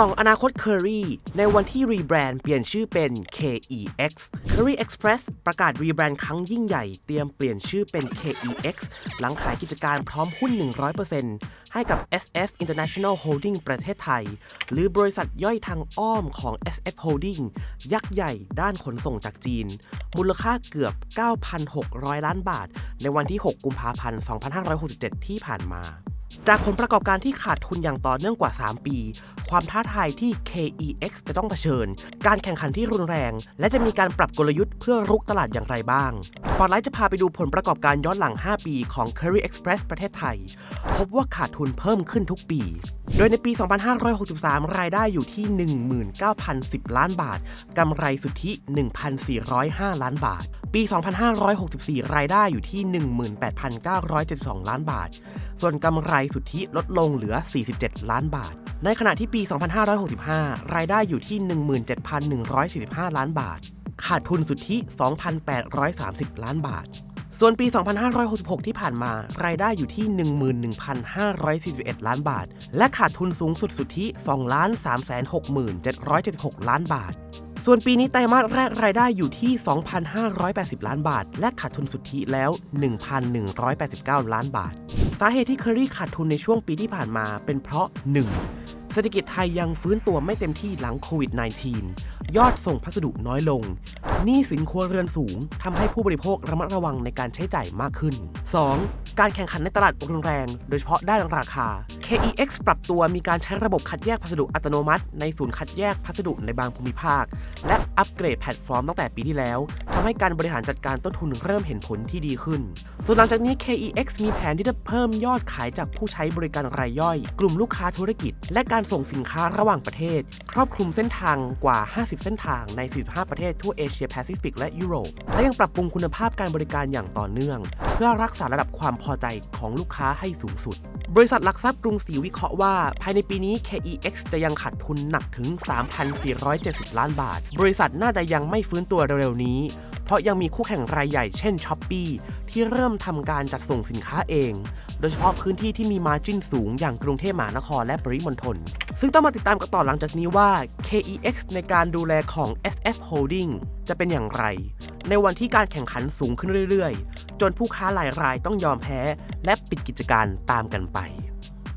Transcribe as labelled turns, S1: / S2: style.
S1: สองอนาคต Curry ในวันที่รีแบรนด์เปลี่ยนชื่อเป็น KEX Curry Express ประกาศรีแบรนด์ครั้งยิ่งใหญ่ เตรียมเปลี่ยนชื่อเป็น KEX หลังขายกิจการพร้อมหุ้น 100%ให้กับ SF International Holding ประเทศไทย หรือบริษัทย่อยทางอ้อมของ SF Holding ยักษ์ใหญ่ด้านขนส่งจากจีน มูลค่าเกือบ 9,600 ล้านบาท ในวันที่ 6 กุมภาพันธ์ 2567 ที่ผ่านมาจากผลประกอบการที่ขาดทุนอย่างต่อเนื่องกว่า 3 ปี ความท้าทายที่ KEX จะต้องเผชิญ การแข่งขันที่รุนแรง และจะมีการปรับกลยุทธ์เพื่อรุกตลาดอย่างไรบ้าง Spotlight จะพาไปดูผลประกอบการย้อนหลัง 5 ปีของ Curry Express ประเทศไทย พบว่าขาดทุนเพิ่มขึ้นทุกปี โดยในปี 2563 รายได้อยู่ที่ 19,010 ล้านบาท กำไรสุทธิ 1,405 ล้านบาท ปี 2564 รายได้อยู่ที่ 18,972 ล้านบาท ส่วนกำไรสุทธิลดลงเหลือ 47 ล้านบาท ในขณะที่ปี 2565 รายได้อยู่ที่ 17,145 ล้านบาท ขาดทุนสุทธิ 2,830 ล้านบาท ส่วนปี 2566 ที่ผ่านมา รายได้อยู่ที่ 11,541 ล้านบาท และขาดทุนสูงสุดสุทธิ 2,360,776 ล้านบาท ส่วนปีนี้ไตรมาสแรกรายได้อยู่ที่ 2,580 ล้านบาท และขาดทุนสุทธิแล้ว 1,189 ล้านบาท สาเหตุที่เคอรี่ขาดทุนในช่วงปีที่ผ่านมาเป็นเพราะ 1. เศรษฐกิจไทยยังฟื้นตัวไม่เต็มที่หลังโควิด -19 ยอดส่งพัสดุน้อยลง หนี้สินครัวเรือนสูงทำให้ผู้บริโภคระมัดระวังในการใช้จ่ายมากขึ้น 2. การแข่งขันในตลาดรุนแรง โดยเฉพาะด้านราคา KEX ปรับตัวมีการใช้ระบบคัดแยกพัสดุอัตโนมัติ ในศูนย์คัดแยกพัสดุในบางภูมิภาค และอัปเกรดแพลตฟอร์มตั้งแต่ปีที่แล้วทำให้การบริหารจัดการต้นทุนเริ่มเห็นผลที่ดีขึ้น ส่วนหลังจากนี้ KEX มีแผนที่จะเพิ่มยอดขายจากผู้ใช้บริการรายย่อย กลุ่มลูกค้าธุรกิจ และการส่งสินค้าระหว่างประเทศ ครอบคลุมเส้นทางกว่า 50 เส้นทางใน 45 ประเทศทั่วเอเชียแปซิฟิกและยุโรป และยังปรับปรุงคุณภาพการบริการอย่างต่อเนื่อง เพื่อรักษาระดับความพอใจของลูกค้าให้สูงสุด บริษัทหลักทรัพย์กรุงศรีวิเคราะห์ว่า ภายในปีนี้ KEX จะยังขาดทุนหนักถึง 3,470 ล้านบาท บริษัทน่าจะยังไม่ฟื้นตัวเร็วๆนี้ เพราะยังมีคู่แข่งรายใหญ่เช่น s h อ p e e ที่เริ่มทำการจัดส่งสินค้าเอง โดยเฉพาะพื้นที่ที่มีมาจิ้นสูงอย่างกรุงเทพมหานครและปริมณฑล ซึ่งต้องมาติดตามกันต่อหลังจากนี้ว่า KEX ในการดูแลของ SF Holding จะเป็นอย่างไร ในวันที่การแข่งขันสูงขึ้นเรื่อยๆ จนผู้ค้าหลายรายต้องยอมแพ้ และปิดกิจการตามกันไป